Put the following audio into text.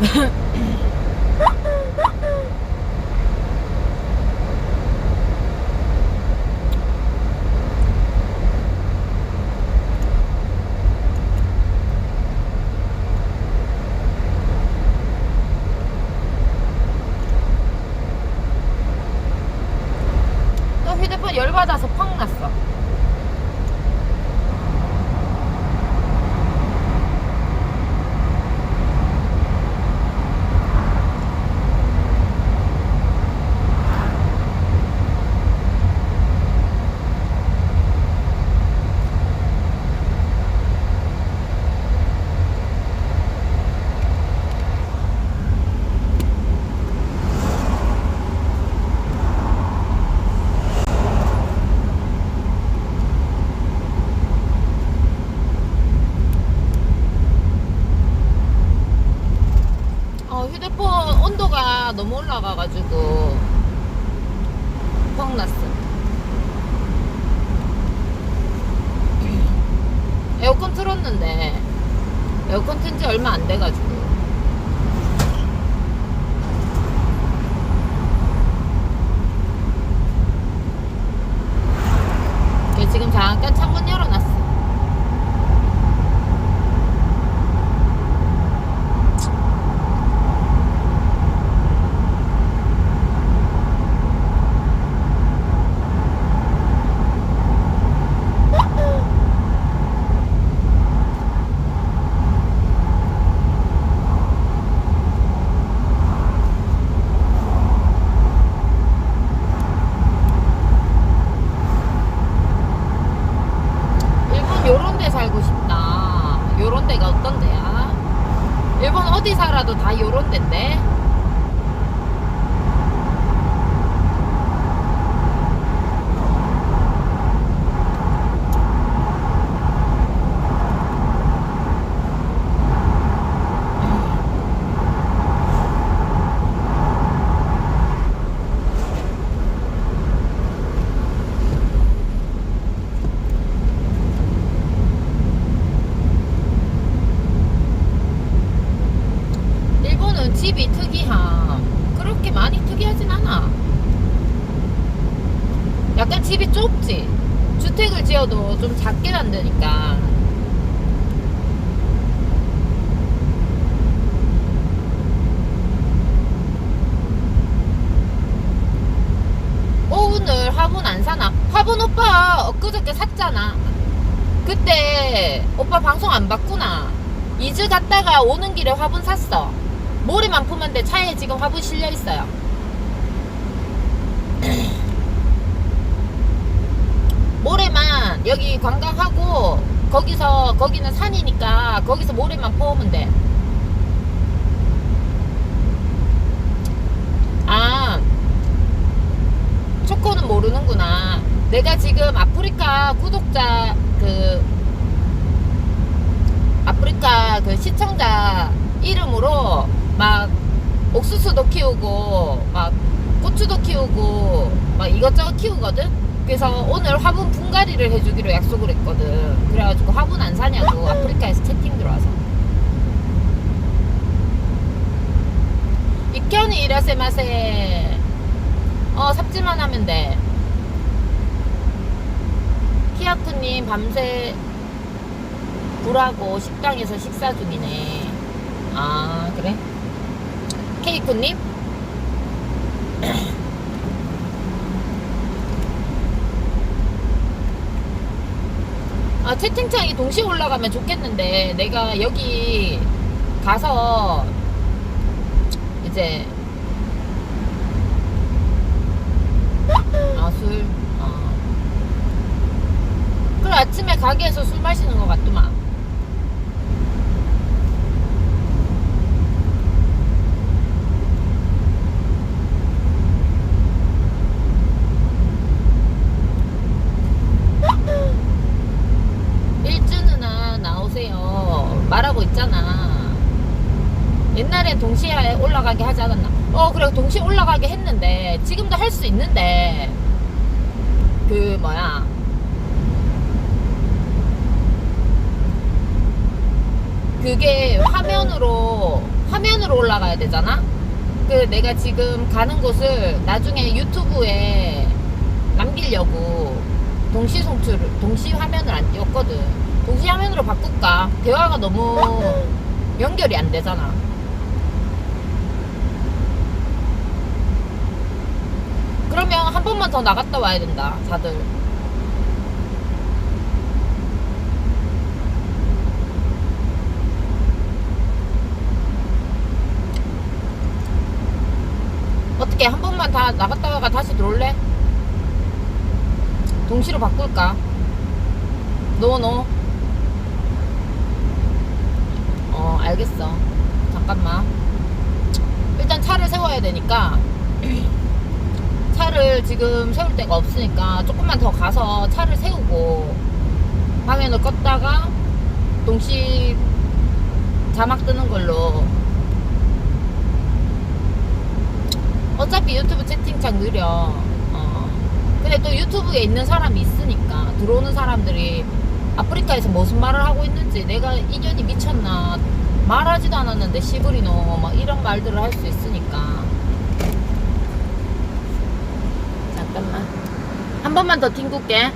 또 휴대폰 열받아서 펑 났어. 어, 휴대폰 온도가 너무 올라가가지고 펑 났어. 에어컨 틀었는데 에어컨 튼 지 얼마 안 돼가지고 지금 잠깐 창문 열어놨어. 일본 요런 데 살고 싶다. 요런 데야? 일본 어디 살아도 다 요런 데인데? 일본은 집이 특이함. 그렇게 많이 특이하진 않아. 약간 집이 좁지. 주택을 지어도 좀 작게 만드니까. 어, 오늘 화분 안 사나? 화분 오빠 엊그저께 샀잖아. 그때 오빠 방송 안 봤구나. 이즈 갔다가 오는 길에 화분 샀어. 모래만 품은 데 차에 지금 화분 실려 있어요. 모래만 여기 관광하고 거기서 거기는 산이니까 거기서 모래만 퍼오면 돼. 아, 초코는 모르는구나. 내가 지금 아프리카 구독자 그 아프리카 그 시청자 이름으로 막 옥수수도 키우고 막 고추도 키우고 막 이것저것 키우거든. 그래서 오늘 화분 분갈이를 해주기로 약속을 했거든. 그래가지고 화분 안 사냐고 아프리카에서 채팅 들어와서. 이현이 이라세 마세. 어 삽질만 하면 돼. 키아크님 밤새 불하고 식당에서 식사 중이네. 아, 그래? 케이크님? 아, 채팅창이 동시에 올라가면 좋겠는데, 내가 여기 가서 이제 아, 술. 어. 그래, 아침에 가게에서 술 마시는 것 같더만. 일주 누나 나오세요. 말하고 있잖아. 옛날엔 동시에 올라가게 하지 않았나? 어, 그래, 동시에 올라가게 했는데, 지금도 할 수 있는데, 그, 뭐야. 그게 화면으로 화면으로 올라가야 되잖아. 그 내가 지금 가는 곳을 나중에 유튜브에 남기려고 동시 송출을 동시 화면을 안 띄웠거든. 동시 화면으로 바꿀까? 대화가 너무 연결이 안 되잖아. 그러면 한 번만 더 나갔다 와야 된다, 다들. 어떻게 한 번만 다 나갔다 와가 다시 들어올래? 동시로 바꿀까? 노, 노. 어, 알겠어. 잠깐만. 일단 차를 세워야 되니까. 차를 지금 세울 데가 없으니까 조금만 더 가서 차를 세우고 화면을 껐다가 동시 자막 뜨는 걸로. 어차피 유튜브 채팅창 느려. 어. 근데 또 유튜브에 있는 사람이 있으니까 들어오는 사람들이 아프리카에서 무슨 말을 하고 있는지 내가 인연이 미쳤나 말하지도 않았는데 시부리노 막 이런 말들을 할 수 있으니까 잠깐만. 한 번만 더 튕길게